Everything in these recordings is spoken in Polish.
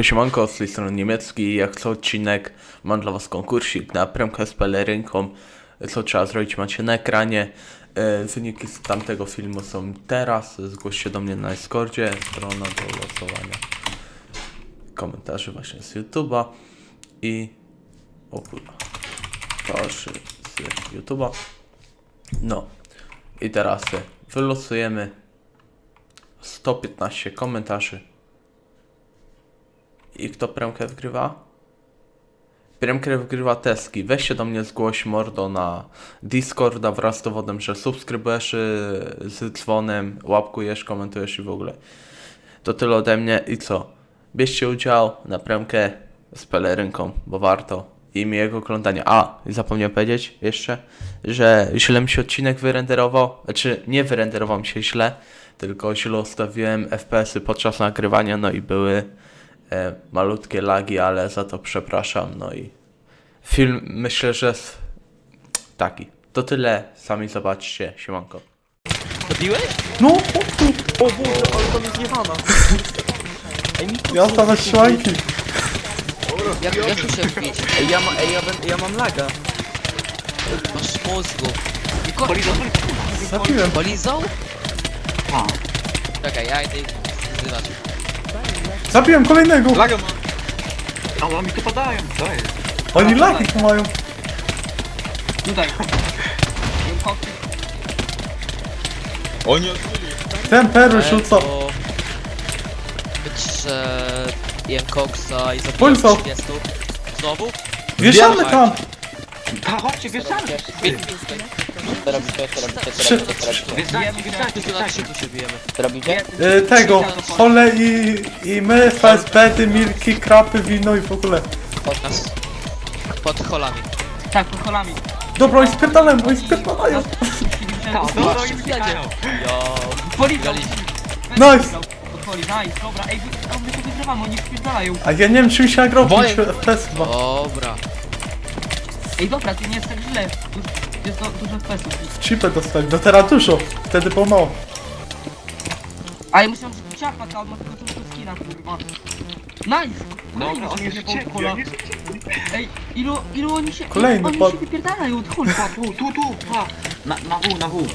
Siemanko, z tej strony niemiecki. Jak co odcinek mam dla was konkursik na premkę z pelerynką. Co trzeba zrobić macie na ekranie. E, Wyniki z tamtego filmu są teraz. Zgłoś się do mnie na Discordzie. Strona do losowania komentarzy właśnie z YouTube'a. I... O kurwa. Proszę z YouTube'a. No. I teraz e, wylosujemy 115 komentarzy. I kto premkę wygrywa? Premkę wygrywa Teski. Weź się do mnie zgłoś mordo na Discorda wraz z dowodem, że subskrybujesz z dzwonem, łapkujesz, komentujesz i w ogóle. To tyle ode mnie i co? Bierzcie udział na premkę z pelerynką, bo warto. I miłego oglądania. A, zapomniałem powiedzieć jeszcze, że źle mi się odcinek wyrenderował. Znaczy, nie wyrenderował mi się źle, tylko źle ustawiłem FPS-y podczas nagrywania, no i były e, malutkie lagi, ale za to przepraszam. No i film myślę, że jest taki. To tyle, sami zobaczcie. Siemanko. Zabiłeś? No, O Boże, ale tam jest jechana. Ej, mi tu ja same szłanki. Jak, jak tu się wbić? Ej, ja, ma, ej, ja, ben, ja mam laga. Masz mózgu. Zabiłem. Polizał? Czekaj, ja idę ich zzywać. Zabiłem kolejnego. Laga ma. Ale mi tu padają, co jest? Oni laki tu mają. Tutaj. Oni odbyli. Ten perły rzuca. Jem koksa i zabiłem Polso. 30. Znowu? Wieszamy tam. Ta, chodźcie, wieszamy! Trzy, Wieszajcie, wieszajcie, Tu na trzy tu się bijemy. y, tego. Ole i, i my, FSB, ty, Milki, krapy, wino i w ogóle. Pod nas. Pod holami. Tak, pod kolami. Dobra, oni spierdalają, oni spierdalają. Tak, dobra, oni uciekają. Jo. Polizał. Nice. Dobra. Ej, wy- my to wygrywamy, oni spierdalają. A ja nie wiem czym się nagrał, Boję. 5 FPS chyba. Dobra. Ej, dobra, ty nie jest tak źle. Du- Jest do, dużo FPS-ów. Chipę dostali, no teraz dużo. Wtedy było mało. A ja myślałem, że ciapa ta, on ma tylko tylko skina, kurwa. Nice! Już się uciekli, pola. oni już uciekli. Ej, ilu, ilu oni się... Kolejny oni pod- się wypierdalają od tu, tu, tu, pa. Na, na W, na W.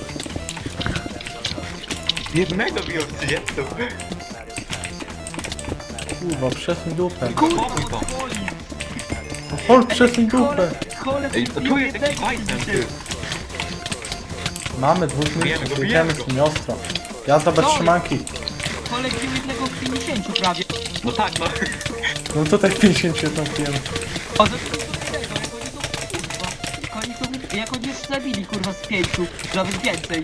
Jednego biją 30. Kurwa, przesuń dupę. Kurwa, to. Hold, przesuń dupę. Ej, to tu jest jakiś bajtem, ty. Mamy dwóch Bijemy go, jedziemy z nim ostro. Jazda bez trzymanki. Bił jednego w 50 prawie. No tak, no. No tutaj 51 pijemy. O, to tego, jak oni to, jak oni już zabili, kurwa, z pięciu, nawet więcej.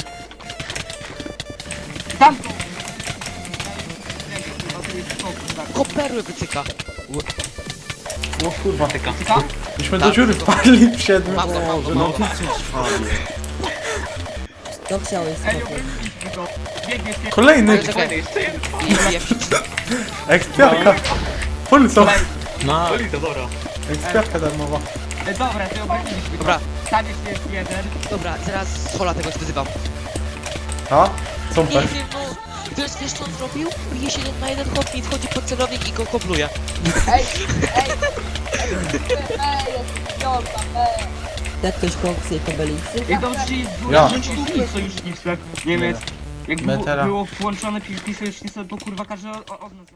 Tam! Kurwa, to jest spokój, tak. Koperły wytyka. O kurwa, Tyka. Tyka? myśmy do dziury wpadli w siedmiu. Mam go, mam go, mam go. To chciałeś się. Kolejny Czekaj, Jeszcze jeden. jem ekspiarka. Pulso. Oli to dobra. Ekspiarka darmowa. Dobra, to obroniliśmy go. Dobra. Jeszcze jest jeden. Dobra, teraz z hola tego wyzywam. A? Co Nie no... Wiesz, wiesz co on zrobił? Bije się jeden na jeden hop i wchodzi pod celownik i go kopluje. Jak ktoś koksy i kabelicy? Jak dobrze jest Ja. dwóch sojuszniczek Niemiec. Jak My było, teraz- było włączone PvP sojusznice, to kurwa każdy o- od nas